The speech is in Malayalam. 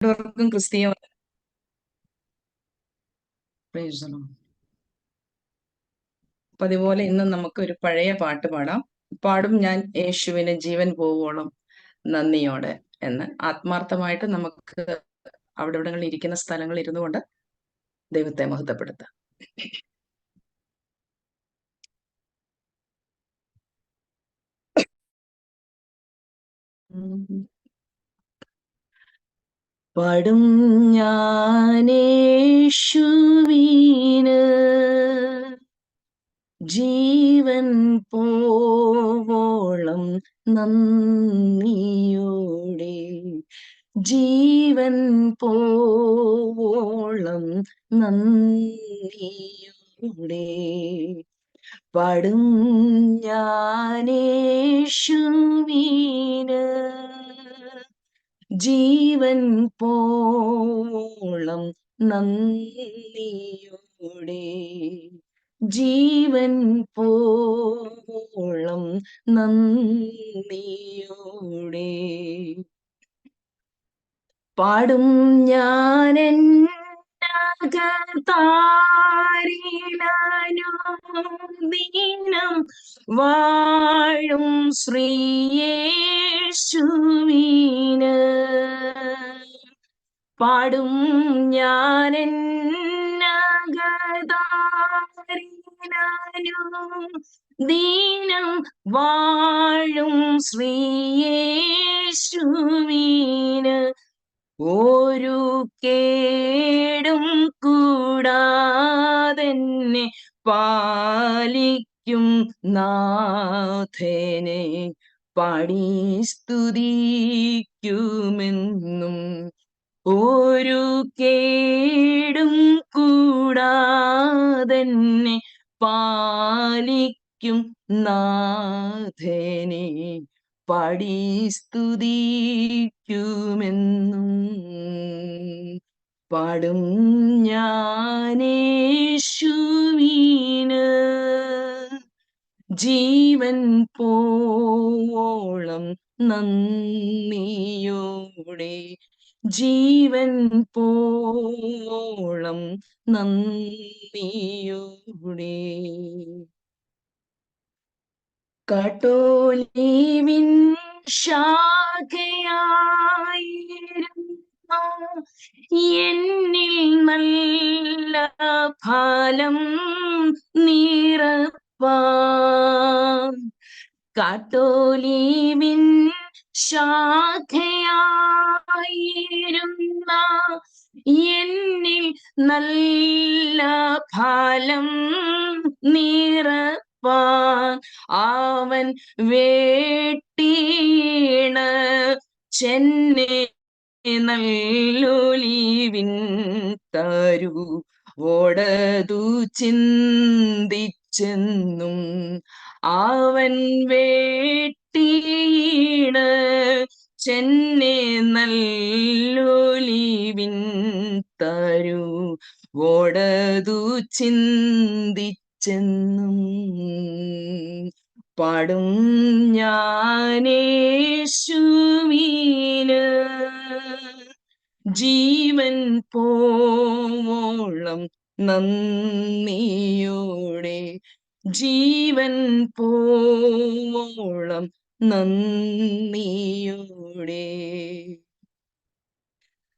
രണ്ടുപേർക്കും ക്രിസ്തീയ അപ്പൊ അതുപോലെ ഇന്ന് നമുക്ക് ഒരു പഴയ പാട്ട് പാടാം. പാടും ഞാൻ യേശുവിന് ജീവൻ പോവോളം നന്ദിയോടെ എന്ന്. ആത്മാർത്ഥമായിട്ട് നമുക്ക് അവിടെ ഇവിടങ്ങളിൽ ഇരിക്കുന്ന സ്ഥലങ്ങളിൽ ഇരുന്നു കൊണ്ട് ദൈവത്തെ മഹത്വപ്പെടുത്താം. പടും ഞാനേശുവീന്. ജീവൻ പോവോളം നന്ദിയോടെ. ജീവൻ പോവോളം നന്ദിയോടെ. പടും ഞാനേശുവീന്. ജീവൻ പോളം നന്ദിയോടെ. ജീവൻ പോളം നന്ദിയോടെ. പാടും ഞാനെൻ ദീനം വാഴും ശ്രീയേശുവീന്. പാടും ഞാനെന്നകതാരിനാനും ദീനം വാഴും ശ്രീയേശുവീന്. ഒരു കേടും കൂടാതെന്നെ പാലിക്കും നാഥനെ പാടി സ്തുതിക്കുമെന്നും ഒരു കേടും കൂടാതെ പാലിക്കും നാഥനെ പാടി സ്തുതിക്കുമെന്നും പാടും ഞാനേശുവീന് ജീവൻ പോളം നന്ദിയോടെ. ജീവൻ പോളം നന്ദിയോടെ. കട്ടോലീവിൻ ശാഖയായിരുന്നു. എന്നിൽ നല്ല ഫലം നീറപ്പാൻ കാട്ടോലീവിൻ ശാഖയായിരുന്ന എന്നിൽ നല്ല ഫലം നിറപ്പാൻ അവൻ വേട്ടീണ ചെന്നെ നല്ലൊലിവിൻ തരു ഓടതു ചിന്തിച്ചെന്നും അവൻ വേട്ടീണ് ചെന്നെ നല്ലൊലിവിൻ തരു. ഓടതു ചിന്തിച്ചെന്നും പാടും ഞാനേശുവീന്. ജീവൻ പോവോളം നന്ദിയോടെ ജീവൻ പോവോളം നന്ദിയോടെ.